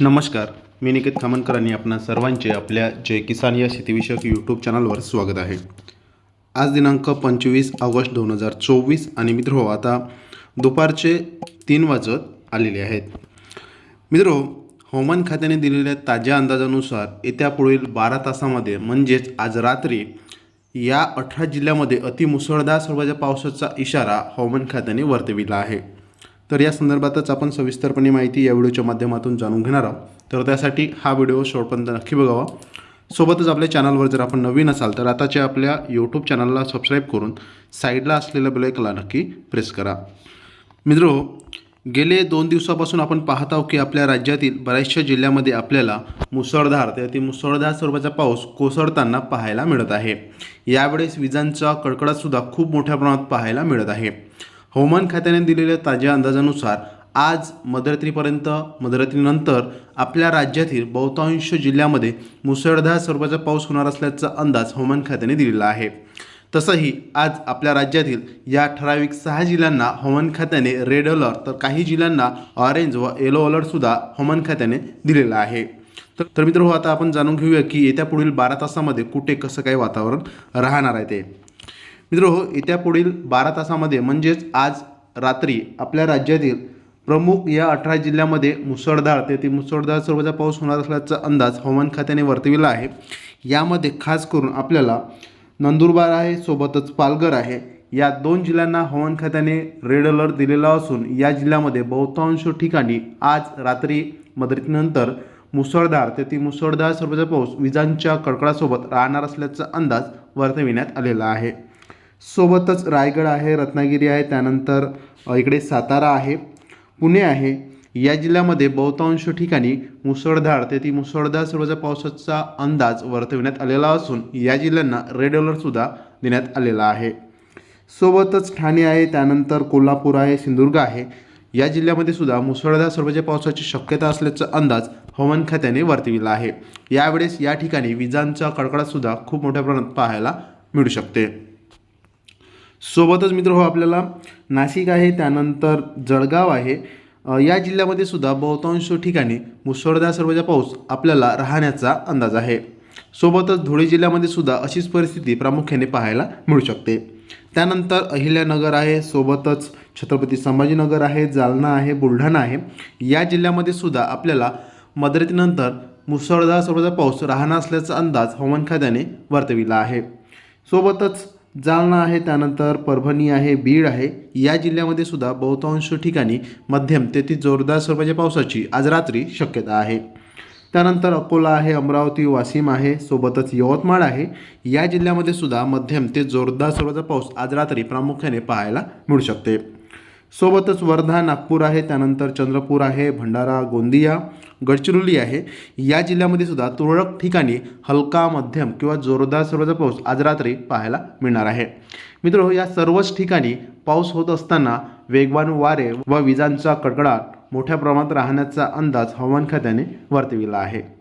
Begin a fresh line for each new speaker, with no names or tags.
नमस्कार मी निकेत खामनकर आणि आपणा सर्वांचे आपल्या जय किसान या शेतीविषयक यूट्यूब चॅनलवर स्वागत आहे. आज दिनांक पंचवीस ऑगस्ट दोन हजार चोवीस आणि मित्र आता दुपारचे तीन वाजत आलेले आहेत. मित्र हवामान खात्याने दिलेल्या ताज्या अंदाजानुसार येत्या पुढील बारा तासामध्ये म्हणजेच आज रात्री या अठरा जिल्ह्यामध्ये अतिमुसळधार स्वरूपाच्या पावसाचा इशारा हवामान खात्याने वर्तविला आहे. तर या संदर्भातच आपण सविस्तरपणे माहिती या व्हिडिओच्या माध्यमातून जाणून घेणार आहोत. तर त्यासाठी हा व्हिडिओ शेवटपर्यंत नक्की बघावा. सोबतच आपल्या चॅनलवर जर आपण नवीन असाल तर आताच्या आपल्या यूट्यूब चॅनलला सबस्क्राईब करून साईडला असलेल्या बेलायकला नक्की प्रेस करा. मित्रो गेले दोन दिवसापासून आपण पाहत आहोत की आपल्या राज्यातील बऱ्याचशा जिल्ह्यामध्ये आपल्याला मुसळधार त्यातील मुसळधार स्वरूपाचा पाऊस कोसळताना पाहायला मिळत आहे. यावेळेस विजांचा कडकडाटसुद्धा खूप मोठ्या प्रमाणात पाहायला मिळत आहे. हवामान खात्याने दिलेल्या ताज्या अंदाजानुसार आज मध्यरात्रीपर्यंत मध्यरात्रीनंतर आपल्या राज्यातील बहुतांश जिल्ह्यामध्ये मुसळधार स्वरूपाचा पाऊस होणार असल्याचा अंदाज हवामान खात्याने दिलेला आहे. तसंही आज आपल्या राज्यातील या ठराविक सहा जिल्ह्यांना हवामान खात्याने रेड अलर्ट तर काही जिल्ह्यांना ऑरेंज व येलो अलर्टसुद्धा हवामान खात्याने दिलेला आहे. तर तर हो आता आपण जाणून घेऊया की येत्या पुढील बारा तासामध्ये कुठे कसं काय वातावरण राहणार आहे ते. मित्र हो येत्या पुढील बारा तासामध्ये म्हणजेच आज रात्री आपल्या राज्यातील प्रमुख या अठरा जिल्ह्यामध्ये मुसळधार ते ती मुसळधार स्वरूपाचा पाऊस होणार असल्याचा अंदाज हवामान खात्याने वर्तविला आहे. यामध्ये खास करून आपल्याला नंदुरबार आहे सोबतच पालघर आहे. या दोन जिल्ह्यांना हवामान खात्याने रेड अलर्ट दिलेला असून या जिल्ह्यामध्ये बहुतांश ठिकाणी आज रात्री मदतीनंतर मुसळधार ते ती मुसळधार स्वरूपाचा पाऊस विजांच्या कडकडासोबत राहणार असल्याचा अंदाज वर्तविण्यात आलेला आहे. सोबतच रायगड आहे रत्नागिरी आहे त्यानंतर इकडे सातारा आहे पुणे आहे. या जिल्ह्यामध्ये बहुतांश ठिकाणी मुसळधार ते ती मुसळधार स्वरूपाच्या पावसाचा अंदाज वर्तविण्यात आलेला असून या जिल्ह्यांना रेड अलर्टसुद्धा देण्यात आलेला आहे. सोबतच ठाणे आहे त्यानंतर कोल्हापूर आहे सिंधुदुर्ग आहे. या जिल्ह्यामध्ये सुद्धा मुसळधार स्वरूपाच्या पावसाची शक्यता असल्याचा अंदाज हवामान खात्याने वर्तविला आहे. यावेळेस या ठिकाणी विजांचा कडकडाटसुद्धा खूप मोठ्या प्रमाणात पाहायला मिळू शकते. सोबतच मित्र हो आपल्याला नाशिक आहे त्यानंतर जळगाव आहे. या जिल्ह्यामध्ये सुद्धा बहुतांश ठिकाणी मुसळधार सर्वचा पाऊस आपल्याला राहण्याचा अंदाज आहे. सोबतच धुळे जिल्ह्यामध्ये सुद्धा अशीच परिस्थिती प्रामुख्याने पाहायला मिळू शकते. त्यानंतर अहिल्यानगर आहे सोबतच छत्रपती संभाजीनगर आहे जालना आहे बुलढाणा आहे. या जिल्ह्यामध्ये सुद्धा आपल्याला मदतीनंतर मुसळधार सर्वजा पाऊस राहणार असल्याचा अंदाज हवामान खात्याने वर्तविला आहे. सोबतच जालना आहे त्यानंतर परभणी आहे बीड आहे. या जिल्ह्यामध्ये सुद्धा बहुतांश ठिकाणी मध्यम ते ती जोरदार स्वरूपाच्या पावसाची आज रात्री शक्यता आहे. त्यानंतर अकोला आहे अमरावती वाशिम आहे सोबतच यवतमाळ आहे. या जिल्ह्यामध्ये सुद्धा मध्यम ते जोरदार स्वरूपाचा पाऊस आज रात्री प्रामुख्याने पाहायला मिळू शकते. सोबतच वर्धा नागपूर आहे त्यानंतर चंद्रपूर आहे भंडारा गोंदिया गडचिरोली आहे. या जिल्ह्यामध्ये सुद्धा तुरळक ठिकाणी हलका मध्यम किंवा जोरदार स्वरूपाचा पाऊस आज रात्री पाहायला मिळणार आहे. मित्र या सर्वच ठिकाणी पाऊस होत असताना वेगवान वारे व विजांचा कडकडाट मोठ्या प्रमाणात राहण्याचा अंदाज हवामान खात्याने वर्तविला आहे.